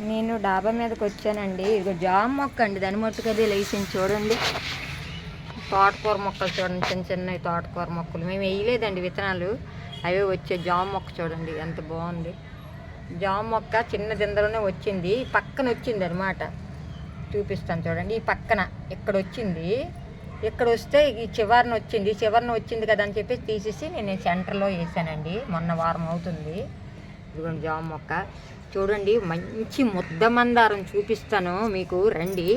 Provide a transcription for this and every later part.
నేను డాబా మీదకి వచ్చానండి ఇదిగో జామ మొక్క అండి దాని మొట్టుకది లేచింది చూడండి. తోటకూర మొక్కలు చూడండి. చిన్న చిన్న తోటకూర మొక్కలు. మేము వేయలేదండి విత్తనాలు. అవే వచ్చే జామ మొక్క చూడండి. ఎంత బాగుంది. జామ మొక్క చిన్న దిందలోనే వచ్చింది. పక్కన వచ్చింది అనమాట చూపిస్తాను చూడండి. ఈ పక్కన ఇక్కడ వచ్చింది. ఇక్కడ వస్తే ఈ చివరిన వచ్చింది. చివరిన వచ్చింది కదా అని చెప్పేసి తీసేసి నేను సెంటర్లో వేసానండి. మొన్న వారం అవుతుంది. ఇదిగోండి జామ మొక్క. చూడండి మంచి ముద్ద మందారం చూపిస్తాను మీకు. రండి.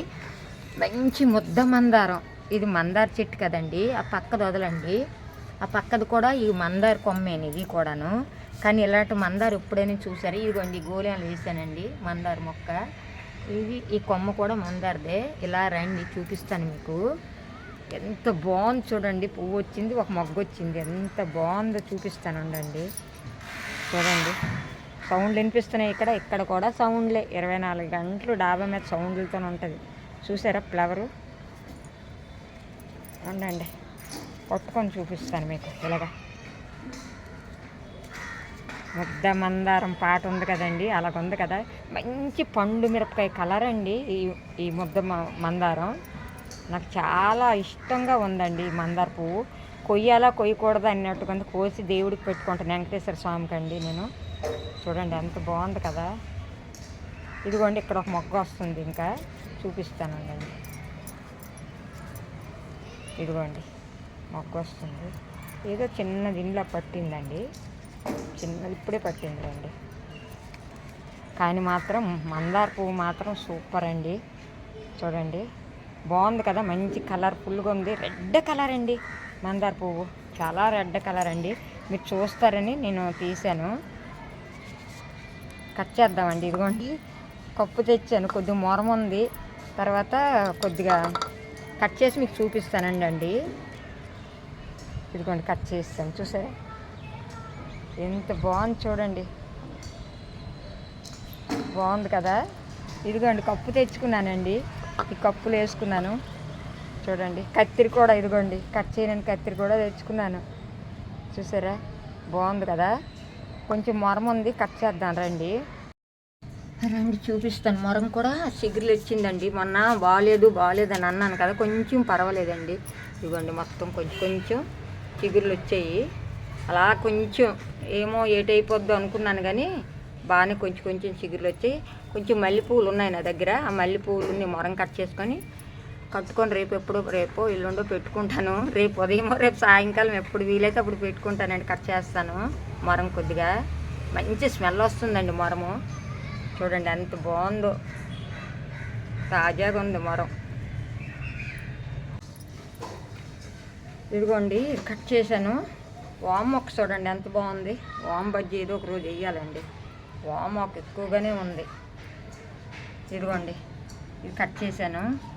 మంచి ముద్ద మందారం. ఇది మందార చెట్టు కదండి ఆ పక్కది వదలండి. ఆ పక్కది కూడా ఈ మందార కొమ్మేని ఇది కూడాను. కానీ ఇలాంటి మందార ఎప్పుడైనా చూసారు? ఇదిగోండి గోళాలు వేసానండి మందార మొక్క. ఇది ఈ కొమ్మ కూడా మందారదే. ఇలా రండి చూపిస్తాను మీకు. ఎంత బాగుంది చూడండి పువ్వు వచ్చింది ఒక మొగ్గ వచ్చింది. ఎంత బాగుందో చూపిస్తాను ఉండండి. చూడండి. సౌండ్లు వినిపిస్తున్నాయి ఇక్కడ. ఇక్కడ కూడా సౌండ్లే. ఇరవై నాలుగు గంటలు డాబా మీద సౌండ్లతో ఉంటుంది. చూసారా ఫ్లవరు? ఉండండి. కొట్టుకొని చూపిస్తాను మీకు. ఇలాగా. ముద్ద మందారం పాట ఉంది కదండి. అలాగుంది కదా. మంచి పండు మిరపకాయ కలర్ అండి ఈ ఈ ముద్ద మ- మందారం. నాకు చాలా ఇష్టంగా ఉందండి ఈ మందార పువ్వు. కొయ్యాలా కొయ్యకూడదు అన్నట్టుగా ఉంది. కోసి దేవుడికి పెట్టుకుంటాను. వెంకటేశ్వర స్వామికి అండి నేను. చూడండి ఎంత బాగుంది కదా. ఇదిగోండి ఇక్కడ ఒక మొగ్గ వస్తుంది ఇంకా. చూపిస్తానండి. ఇదిగోండి మొగ్గ వస్తుంది. ఏదో చిన్న దీనిలో పట్టిందండి. చిన్నది ఇప్పుడే పట్టిందండి కానీ మాత్రం మందార పువ్వు మాత్రం సూపర్ అండి. చూడండి బాగుంది కదా. మంచి కలర్ఫుల్గా ఉంది. రెడ్ కలర్ అండి మందార పువ్వు. చాలా రెడ్ కలర్ అండి. మీరు చూస్తారని నేను తీశాను. కట్ చేద్దామండి ఇదిగోండి. కప్పు తెచ్చాను కొద్దిగా మొరం ఉంది. తర్వాత కొద్దిగా కట్ చేసి మీకు చూపిస్తానండి అండి ఇదిగోండి కట్ చేస్తాను చూసారా? ఎంత బాగుంది చూడండి. బాగుంది కదా? ఇదిగోండి కప్పు తెచ్చుకున్నానండి. ఈ కప్పులు వేసుకున్నాను. చూడండి కత్తిరి కూడా ఇదిగోండి కట్ చేయని కత్తిరి కూడా తెచ్చుకున్నాను. చూసారా? బాగుంది కదా? కొంచెం మొరం ఉంది కట్ చేద్దాం రండి. రండి చూపిస్తాను. మొరం కూడా చిగురులు వచ్చిందండి. మొన్న బాగాలేదు బాగాలేదు అని అన్నాను కదా కొంచెం పర్వాలేదండి. ఇదిగోండి మొత్తం కొంచెం కొంచెం చిగురులు వచ్చాయి. అలా కొంచెం ఏమో ఏటైపోద్దో అనుకున్నాను కానీ బాగానే కొంచెం కొంచెం చిగురులు వచ్చాయి. కొంచెం మల్లెపూలు ఉన్నాయి నా దగ్గర. ఆ మల్లెపూలని మొరం కట్ చేసుకొని కట్టుకొని రేపు ఎప్పుడు రేపు ఎల్లుండో పెట్టుకుంటాను. రేపు ఉదయం రేపు సాయంకాలం ఎప్పుడు వీలైతే అప్పుడు పెట్టుకుంటానండి కట్ చేస్తాను. మొరం కొద్దిగా. మంచి స్మెల్ వస్తుందండి మొరము. చూడండి ఎంత బాగుందో. తాజాగా ఉంది మొరం. ఇదిగోండి కట్ చేశాను. వామ్ మొక్క చూడండి ఎంత బాగుంది. వామ్ బజ్జీ ఏదో ఒక రోజు వేయాలండి. వామ్ మొక్క ఎక్కువగానే ఉంది. ఇదిగోండి ఇది కట్ చేశాను.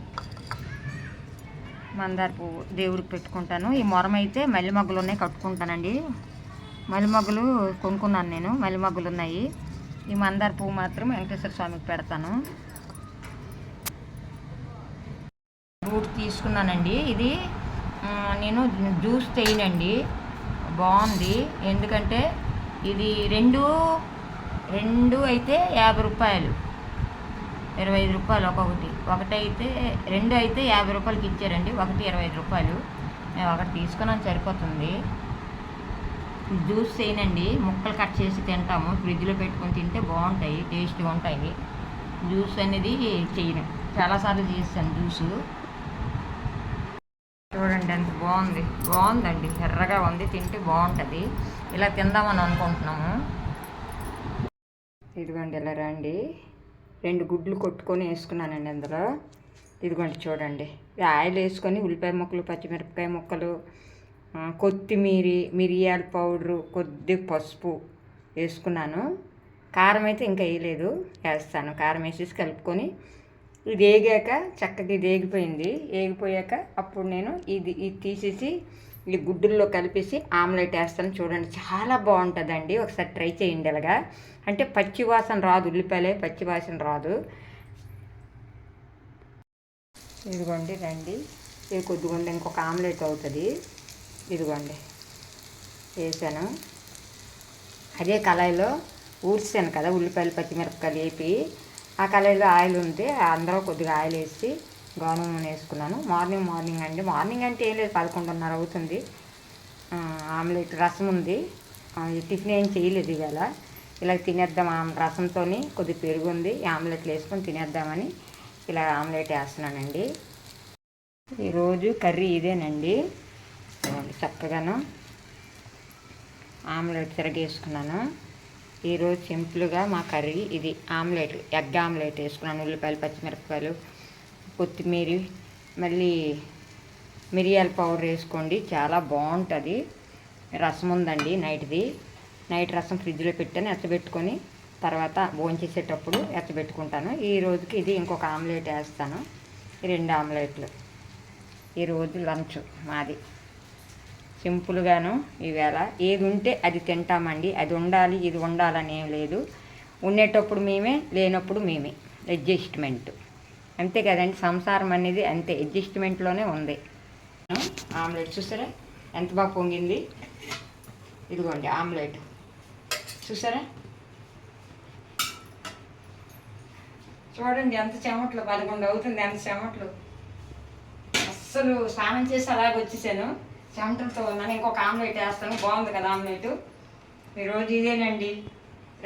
మందార పువ్వు దేవుడికి పెట్టుకుంటాను. ఈ మొరం అయితే మల్లె ఉన్నాయి కట్టుకుంటానండి. మల్లెమగ్గులు కొనుక్కున్నాను నేను మల్లెమగ్గులు ఉన్నాయి ఈ మందార పువ్వు మాత్రం వెంకటేశ్వర స్వామికి పెడతాను. రూట్ తీసుకున్నానండి. ఇది నేను జ్యూస్ తెయ్యనండి బాగుంది. ఎందుకంటే ఇది రెండు రెండు అయితే యాభై రూపాయలు. ఇరవై ఐదు రూపాయలు ఒక్కొక్కటి. ఒకటి అయితే రెండు అయితే యాభై రూపాయలకి ఇచ్చారండి. ఒకటి ఇరవై ఐదు రూపాయలు. మేము ఒకటి తీసుకున్నాం సరిపోతుంది. జ్యూస్ చేయనండి. ముక్కలు కట్ చేసి తింటాము. ఫ్రిడ్జ్లో పెట్టుకొని తింటే బాగుంటాయి టేస్ట్గా ఉంటాయి. జ్యూస్ అనేది చేయను. చాలాసార్లు చేస్తాను జ్యూసు. చూడండి ఎంత బాగుంది. బాగుందండి. ఎర్రగా ఉంది. తింటే బాగుంటుంది. ఇలా తిందామని అనుకుంటున్నాము. ఇదిగోండి ఇలా రండి. రెండు గుడ్లు కొట్టుకొని వేసుకున్నానండి అందులో. ఇదిగోండి చూడండి. ఆయిల్ వేసుకొని ఉల్లిపాయ ముక్కలు పచ్చిమిరపకాయ ముక్కలు కొత్తిమీరి మిరియాల పౌడరు కొద్ది పసుపు వేసుకున్నాను. కారం అయితే ఇంకా వేయలేదు వేస్తాను. కారం వేసేసి కలుపుకొని ఇది వేగాక చక్కగా ఇది వేగిపోయింది. వేగిపోయాక అప్పుడు నేను ఇది ఇది తీసేసి ఈ గుడ్డుల్లో కలిపేసి ఆమ్లెట్ వేస్తాను. చూడండి చాలా బాగుంటుందండి. ఒకసారి ట్రై చేయండి ఇలాగా. అంటే పచ్చివాసన రాదు ఉల్లిపాయలే పచ్చివాసన రాదు. ఇదిగోండి రండి. ఇది కొద్దిగొండి ఇంకొక ఆమ్లెట్ అవుతుంది. ఇదిగోండి వేసాను. అదే కళాయిలో ఊడ్చాను కదా ఉల్లిపాయలు పచ్చిమిరపకాయలు వేపి. ఆ కళాయిలో ఆయిల్ ఉంది అందరూ కొద్దిగా ఆయిల్ వేసి గౌనం నూనె వేసుకున్నాను. మార్నింగ్ మార్నింగ్ అండి. మార్నింగ్ అంటే ఏం లేదు పదకొండున్నర అవుతుంది. ఆమ్లెట్ రసం ఉంది. ఈ టిఫిన్ ఏం చేయలేదు ఇవాళ. ఇలా తినేద్దాం ఆమె రసంతో కొద్ది పెరుగు ఉంది. ఆమ్లెట్లు వేసుకొని తినేద్దామని ఇలా ఆమ్లెట్ వేస్తున్నానండి. ఈరోజు కర్రీ ఇదేనండి. చక్కగాను ఆమ్లెట్ తిరగేసుకున్నాను. ఈరోజు సింపుల్గా మా కర్రీ ఇది. ఆమ్లెట్ ఎగ్ ఆమ్లెట్ వేసుకున్నాను. ఉల్లిపాయలు పచ్చిమిరపకాయలు కొత్తిమీర మళ్ళీ మిరియాల పౌడర్ వేసుకోండి. చాలా బాగుంటుంది. రసం ఉందండి నైట్ది. నైట్ రసం ఫ్రిడ్జ్లో పెట్టాను ఎత్తబెట్టుకొని తర్వాత భోంచేసేటప్పుడు ఎత్తబెట్టుకుంటాను. ఈ రోజుకి ఇది ఇంకొక ఆమ్లెట్ వేస్తాను. రెండు ఆమ్లెట్లు. ఈరోజు లంచ్ మాది. సింపుల్గాను ఈవేళ ఏది ఉంటే అది తింటామండి. అది ఉండాలి ఇది ఉండాలని ఏం లేదు. ఉండేటప్పుడు మేమే లేనప్పుడు మేమే. అడ్జస్ట్మెంట్. అంతే కదండి సంసారం అనేది అంతే అడ్జస్ట్మెంట్లోనే ఉంది. ఆమ్లెట్ చూసారా? ఎంత బాగా పొంగింది? ఇదిగోండి ఆమ్లెట్. చూసారా? చూడండి ఎంత చెమట్లు పదకొండు అవుతుంది ఎంత చెమట్లు. అస్సలు స్నానం చేసి అలాగే వచ్చేసాను. చెమటలతో ఉన్నాను ఇంకొక ఆమ్లెట్ వేస్తాను. బాగుంది కదా ఆమ్లెట్? ఈరోజు ఇదేనండి.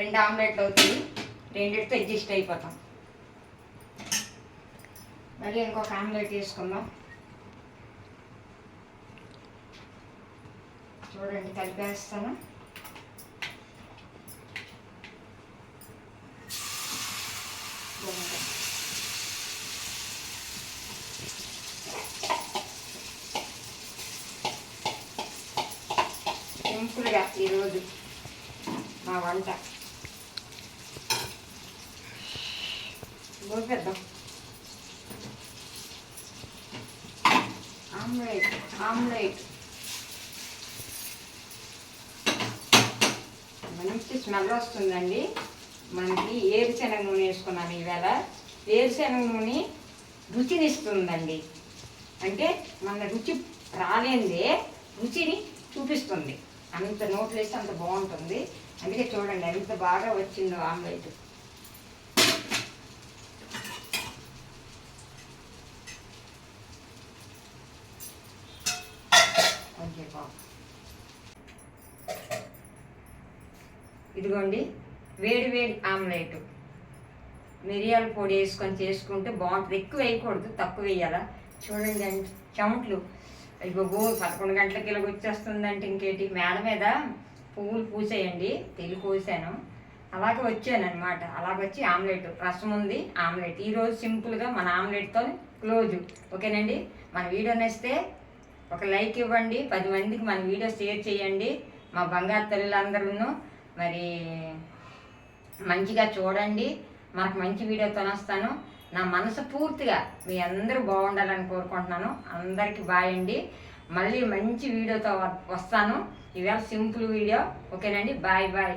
రెండు ఆమ్లెట్లు అవుతుంది రెండింటితో అడ్జస్ట్ అయిపోతాం. మళ్ళీ ఇంకొక ఆమ్లెట్ వేసుకుందాం చూడండి కలిపేస్తాను. సింపుల్గా ఈరోజు మా వంట. పోపేద్దాం ఆమ్లెట్ ఆమ్లెట్. మంచి స్మెల్ వస్తుందండి. మనకి ఏరుశనగ నూనె వేసుకున్నాను ఈవేళ ఏరుశనగ నూనె రుచినిస్తుందండి. అంటే మన రుచి రాలేందే రుచిని చూపిస్తుంది. అంత నోట్లు వేస్తే అంత బాగుంటుంది. అందుకే చూడండి ఎంత బాగా వచ్చిందో ఆమ్లెట్ కొంచెం బాగు ఇదిగోండి వేడి వేడి ఆమ్లెట్. మిరియాల పొడి వేసుకొని చేసుకుంటే బాగుంటుంది. ఎక్కువ వేయకూడదు తక్కువ వేయాలా? చూడండి అండి చెమట్లు. అయ్యో గో పదకొండు గంటలకి ఇలాగ వచ్చేస్తుందంటే ఇంకేంటి? మేడ మీద పువ్వులు పూసేయండి. తెలి కోసాను. అలాగే వచ్చాను అనమాట అలాగొచ్చి ఆమ్లెట్ రసం ఉంది ఆమ్లెట్. ఈరోజు సింపుల్గా మన ఆమ్లెట్తో క్లోజ్. ఓకేనండి? మన వీడియో నచ్చితే ఒక లైక్ ఇవ్వండి. పది మందికి మన వీడియో షేర్ చేయండి. మా బంగారు తల్లులందరూ మరి మంచిగా చూడండి. మనకు మంచి వీడియోతో వస్తాను నా మనసు పూర్తిగా మీ అందరూ బాగుండాలని కోరుకుంటున్నాను. అందరికీ బాయ్ అండి. మళ్ళీ మంచి వీడియోతో వస్తాను. ఇవాళ సింపుల్ వీడియో. ఓకేనండి? Bye bye